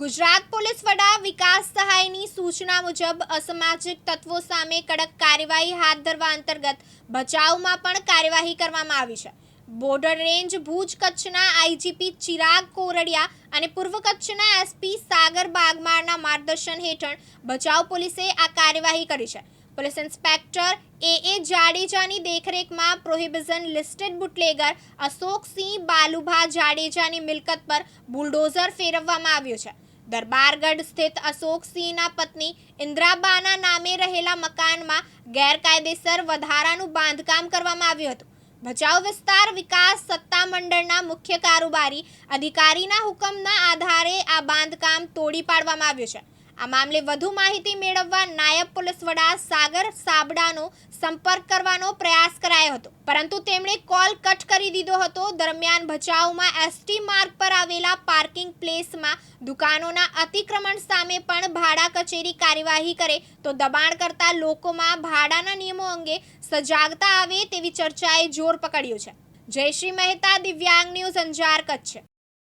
Gujarat police વડા વિકાસ સહાયની સૂચના મુજબ અસામાજિક તત્વો સામે કડક કાર્યવાહી હાથ ધરવા અંતર્ગત બચાવમાં પણ કાર્યવાહી કરવામાં આવી છે. બોર્ડર રેન્જ ભુજ કચ્છના આઈજીપી ચિરાગ કોરડિયા અને પૂર્વ કચ્છના એસપી સાગર બાગમારના માર્ગદર્શન હેઠળ બચાવ પોલીસે આ કાર્યવાહી કરી છે. પોલીસ ઇન્સ્પેક્ટર એ એ જાડેજાની દેખરેખમાં prohibition listed bootlegger Ashoksinh Balubha જાડેજાની મિલકત પર બુલડોઝર ફેરવવામાં આવ્યું છે. દરબારગઢ સ્થિત અશોકસિંહના પત્ની ઇન્દ્રાબાના નામે રહેલા મકાનમાં ગેરકાયદેસર વધારાનું બાંધકામ કરવામાં આવ્યું હતું. ભચાઉ વિસ્તાર વિકાસ સત્તામંડળના મુખ્ય કારોબારી અધિકારીના હુકમના આધારે આ બાંધકામ તોડી પાડવામાં આવ્યું છે. આ મામલે વધુ માહિતી મેળવવા નાયબ પોલીસ વડા સાગર સાબડાનો સંપર્ક કરવાનો પ્રયાસ કરાયો હતો. પરંતુ તેમણે કોલ કટ કરી દીધો હતો. દરમિયાન ભચાઉમાં એસટી માર્ગ પર આવેલા પાર્કિંગ પ્લેસમાં દુકાનોના અતિક્રમણ સામે પણ ભાડા કચેરી કાર્યવાહી કરે તો દબાણ કરતા લોકોમાં ભાડાના નિયમો અંગે સજાગતા આવે તેવી ચર્ચાએ જોર પકડ્યું છે. જયશ્રી મહેતા, દિવ્યાંગ ન્યૂઝ અંજાર, કચ્છ.